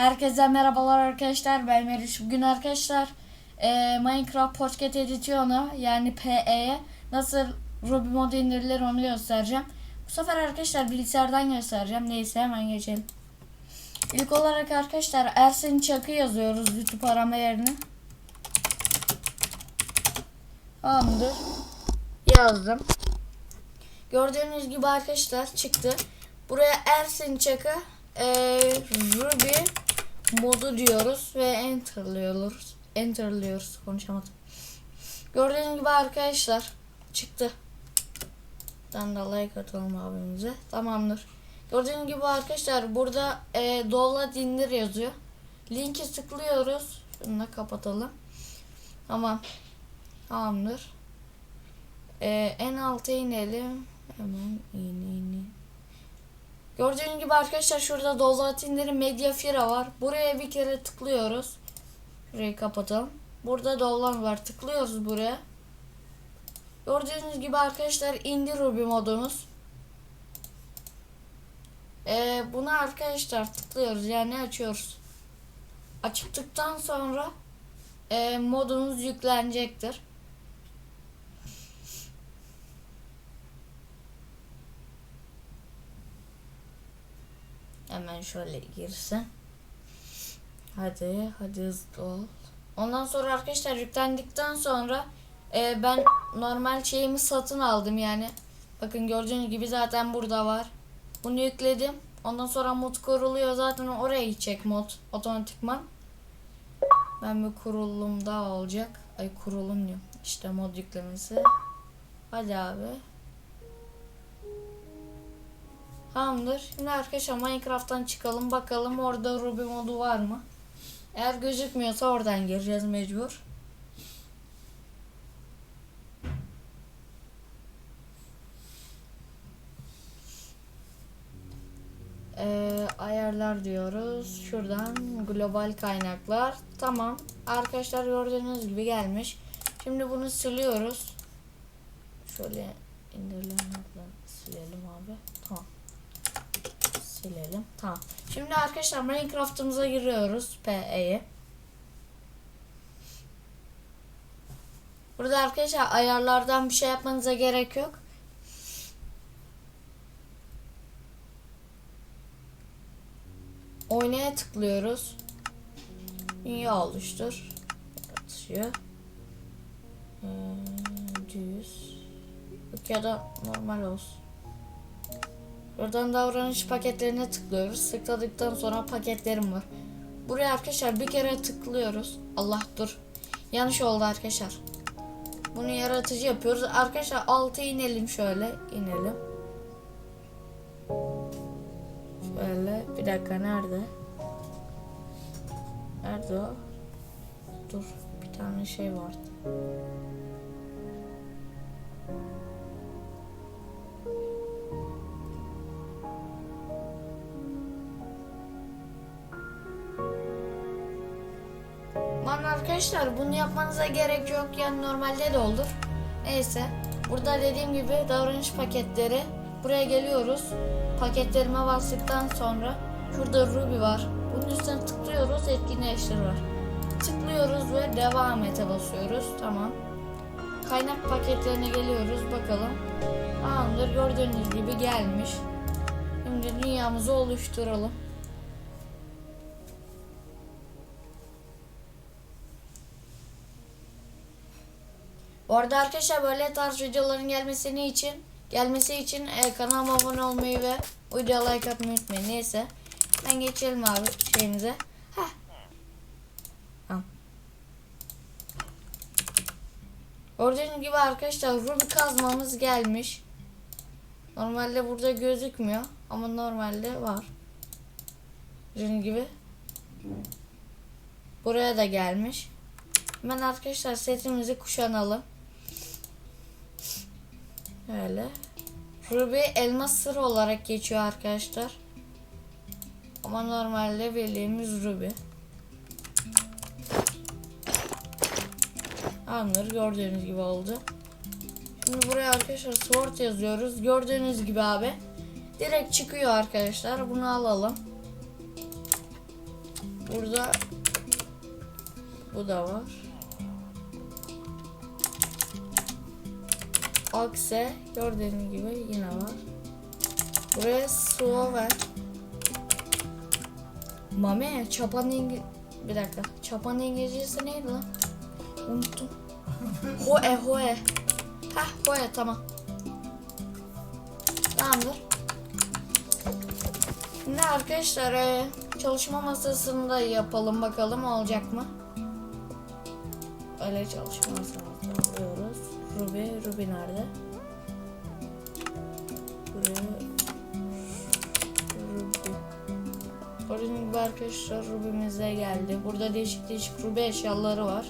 Herkese merhabalar arkadaşlar. Ben Meriç. Bugün arkadaşlar e, Minecraft Pocket Edition'a yani PE'ye nasıl Ruby mod indirilir onu göstereceğim. Bu sefer arkadaşlar bilgisayardan göstereceğim. Neyse hemen geçelim. İlk olarak arkadaşlar Ersin Çakı yazıyoruz YouTube arama yerine. Tamamdır. Yazdım. Gördüğünüz gibi arkadaşlar çıktı. Buraya Ersin Çakı e, Ruby modu diyoruz ve enterlıyoruz. Enterlıyoruz. Konuşamadım. Gördüğünüz gibi arkadaşlar çıktı. Ben de like atalım abimize. Tamamdır. Gördüğünüz gibi arkadaşlar burada e, download indir yazıyor. Linki tıklıyoruz. Şunu da kapatalım. Tamam. Tamamdır. E, en alta inelim. Hemen in in. Gördüğünüz gibi arkadaşlar şurada download indirim Mediafira var. Buraya bir kere tıklıyoruz. Şurayı kapatalım. Burada download var. Tıklıyoruz buraya. Gördüğünüz gibi arkadaşlar indir Ruby modumuz. Ee, buna arkadaşlar tıklıyoruz yani açıyoruz. Açtıktan sonra e, modumuz yüklenecektir. Hemen şöyle girsin. Hadi, hadi hızlı ol. Ondan sonra arkadaşlar yüklendikten sonra e, ben normal şeyimi satın aldım yani. Bakın gördüğünüz gibi zaten burada var. Bunu yükledim. Ondan sonra mod kuruluyor zaten oraya gidecek mod otomatikman. Ben bir kurulum daha olacak. Ay kurulum diyorum. İşte mod yüklemesi. Hadi abi. Tamamdır. Şimdi arkadaşlar Minecraft'tan çıkalım bakalım orada Ruby modu var mı? Eğer gözükmüyorsa oradan gireceğiz mecbur. Ee, ayarlar diyoruz. Şuradan global kaynaklar. Tamam. Arkadaşlar gördüğünüz gibi gelmiş. Şimdi bunu siliyoruz. Şöyle indirilenlerden silelim abi. Tamam silelim. Tamam. Şimdi arkadaşlar Minecraft'ımıza giriyoruz. PE'ye. Burada arkadaşlar ayarlardan bir şey yapmanıza gerek yok. Oynaya tıklıyoruz. Dünya oluştur. Yaratıyor. Ee, düz. Ya da normal olsun. Buradan davranış paketlerine tıklıyoruz. Tıkladıktan sonra paketlerim var. Buraya arkadaşlar bir kere tıklıyoruz. Allah dur. Yanlış oldu arkadaşlar. Bunu yaratıcı yapıyoruz. Arkadaşlar alta inelim şöyle. inelim. Şöyle. Bir dakika nerede? Nerede o? Dur. Bir tane şey vardı. Aman arkadaşlar bunu yapmanıza gerek yok yani normalde de olur. Neyse burada dediğim gibi davranış paketleri buraya geliyoruz. Paketlerime bastıktan sonra şurada Ruby var. Bunun üstüne tıklıyoruz etkinleştir var. Tıklıyoruz ve devam ete basıyoruz. Tamam. Kaynak paketlerine geliyoruz bakalım. Tamamdır gördüğünüz gibi gelmiş. Şimdi dünyamızı oluşturalım. Bu arada arkadaşlar böyle tarz videoların gelmesini için gelmesi için e, kanalıma abone olmayı ve videoya like atmayı unutmayın. Neyse. Ben geçelim abi şeyimize. Heh. Tamam. Gördüğünüz gibi arkadaşlar Ruby kazmamız gelmiş. Normalde burada gözükmüyor ama normalde var. Gördüğünüz gibi. Buraya da gelmiş. Hemen arkadaşlar setimizi kuşanalım. Öyle. Ruby elmas sırrı olarak geçiyor arkadaşlar. Ama normalde bildiğimiz Ruby. Anlar gördüğünüz gibi oldu. Şimdi buraya arkadaşlar sword yazıyoruz. Gördüğünüz gibi abi. Direkt çıkıyor arkadaşlar. Bunu alalım. Burada bu da var. Akse gördüğünüz gibi yine var. Buraya Sloven. Mame çapan İngi... Bir dakika. Çapan İngilizcesi neydi lan? Unuttum. Hoe hoe. Hah hoe tamam. Tamamdır. Şimdi arkadaşlar e, çalışma masasında yapalım bakalım olacak mı? Öyle çalışma masasında alıyoruz. Ruby, Ruby nerede? Buraya Ruby. Gördüğünüz gibi arkadaşlar Ruby'miz de geldi. Burada değişik değişik Ruby eşyaları var.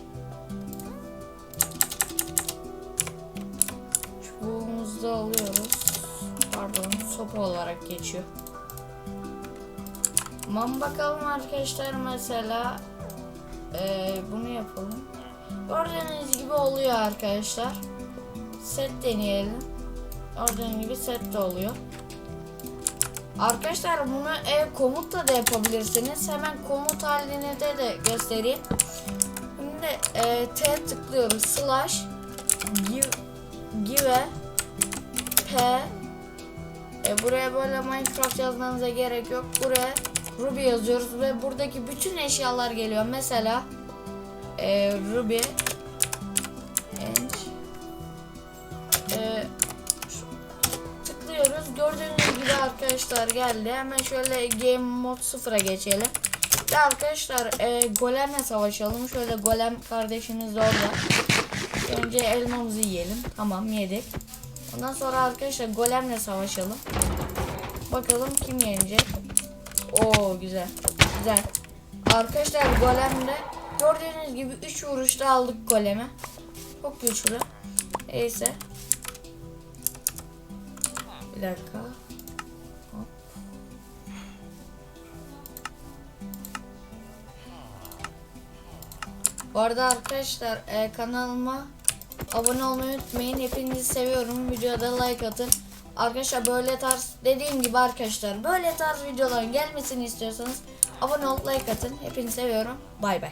Çubuğumuzu alıyoruz. Pardon sopa olarak geçiyor. Aman bakalım arkadaşlar mesela eee, bunu yapalım. Gördüğünüz gibi oluyor arkadaşlar. Set deneyelim. Gördüğünüz gibi set de oluyor. Arkadaşlar bunu ev komutla da yapabilirsiniz. Hemen komut haline de, de göstereyim. Şimdi eee, T tıklıyoruz. Slash give, give P e, buraya böyle Minecraft yazmanıza gerek yok. Buraya Ruby yazıyoruz ve buradaki bütün eşyalar geliyor. Mesela e, Ruby arkadaşlar geldi. Hemen şöyle game mode 0'a geçelim. Ve arkadaşlar e, golemle savaşalım. Şöyle golem kardeşimiz de orada. Önce elmamızı yiyelim. Tamam yedik. Ondan sonra arkadaşlar golemle savaşalım. Bakalım kim yenecek. Oo güzel. Güzel. Arkadaşlar golemde gördüğünüz gibi 3 vuruşta aldık golemi. Çok güçlü. Neyse. Bir dakika. Bu arada arkadaşlar e, kanalıma abone olmayı unutmayın. Hepinizi seviyorum. Videoda like atın. Arkadaşlar böyle tarz dediğim gibi arkadaşlar böyle tarz videoların gelmesini istiyorsanız abone ol like atın. Hepinizi seviyorum. Bay bay.